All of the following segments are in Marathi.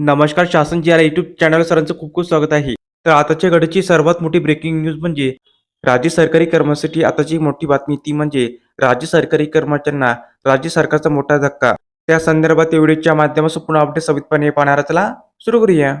नमस्कार शासन जी आर युट्यूब चॅनल सरांचं खूप खूप स्वागत आहे. तर आताच्या घडीची सर्वात मोठी ब्रेकिंग न्यूज म्हणजे राज्य सरकारी कर्मासाठी आताची मोठी बातमी ती म्हणजे राज्य सरकारी कर्मचाऱ्यांना राज्य सरकारचा मोठा धक्का. त्या संदर्भात एवढीच्या व्हिडिओच्या माध्यमातून पुन्हा अपडेट सवितपणे पाहणार चला सुरू करूया.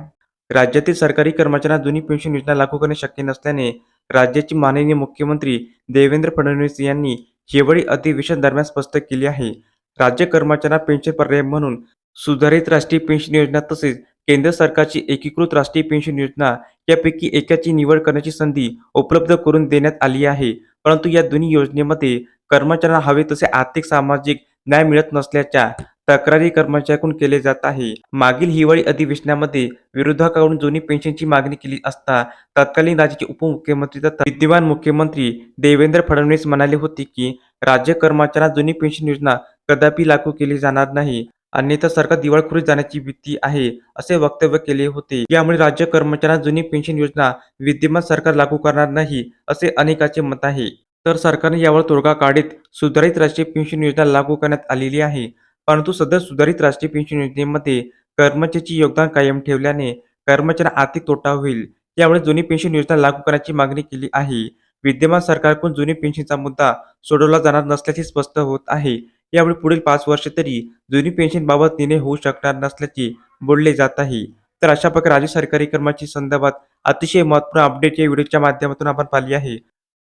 राज्यातील सरकारी कर्मचाऱ्यांना जुनी पेन्शन योजना लागू करणे शक्य नसल्याने राज्याचे माननीय मुख्यमंत्री देवेंद्र फडणवीस यांनी हिवाळी अधिवेशन दरम्यान स्पष्ट केले आहे. राज्य कर्मचाऱ्यांना पेन्शन पर्याय म्हणून सुधारित राष्ट्रीय पेन्शन योजना तसेच केंद्र सरकारची एकीकृत राष्ट्रीय पेन्शन योजना यापैकी एकाची निवड करण्याची संधी उपलब्ध करून देण्यात आली आहे. परंतु या दोन्ही योजनेमध्ये कर्मचाऱ्यांना हवे तसे आर्थिक सामाजिक न्याय मिळत नसल्याच्या तक्रारी कर्मचाऱ्यांकडून केले जात आहे. मागील हिवाळी अधिवेशनामध्ये विरोधकाकडून जुनी पेन्शनची मागणी केली असता तत्कालीन राज्याचे उपमुख्यमंत्री तथा विद्यमान मुख्यमंत्री देवेंद्र फडणवीस म्हणाले होते की राज्य कर्मचाऱ्यांना जुनी पेन्शन योजना कदापि लागू केली जाणार नाही. अन्यथा सरकार दिवाळखोरीत जाण्याची भीती आहे असे वक्तव्य केले होते. यामुळे राज्य कर्मचाऱ्यांना जुनी पेन्शन योजना विद्यमान सरकार लागू करणार नाही असे अनेकाचे मत आहे. तर सरकारने यावर तोडगा काढीत सुधारित राष्ट्रीय पेन्शन योजना लागू करण्यात आलेली आहे. परंतु सध्या सुधारित राष्ट्रीय पेन्शन योजनेमध्ये कर्मचाऱ्याची योगदान कायम ठेवल्याने कर्मचाऱ्यांना आर्थिक तोटा होईल. यामुळे जुनी पेन्शन योजना लागू करण्याची मागणी केली आहे. विद्यमान सरकारकडून जुनी पेन्शनचा मुद्दा सोडवला जाणार नसल्याचे स्पष्ट होत आहे. यामुळे पुढील पाच वर्ष तरी जुनी पेन्शनबाबत निर्णय होऊ शकणार नसल्याचे बोलले जात आहे. तर अशा प्रकारे राज्य सरकारी कर्मचारी संदर्भात अतिशय महत्त्वपूर्ण अपडेट या व्हिडिओच्या माध्यमातून आपण पाहिली आहे.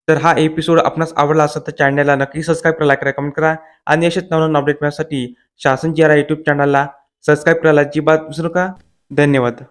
तर हा एपिसोड आपणास आवडला असेल तर चॅनलला नक्की सबस्क्राईब करा लाईक करा कमेंट करा आणि असेच नवनवीन अपडेट मिळण्यासाठी शासन जी आर युट्यूब चॅनलला सबस्क्राईब करायला अजिबात विसरू नका. धन्यवाद.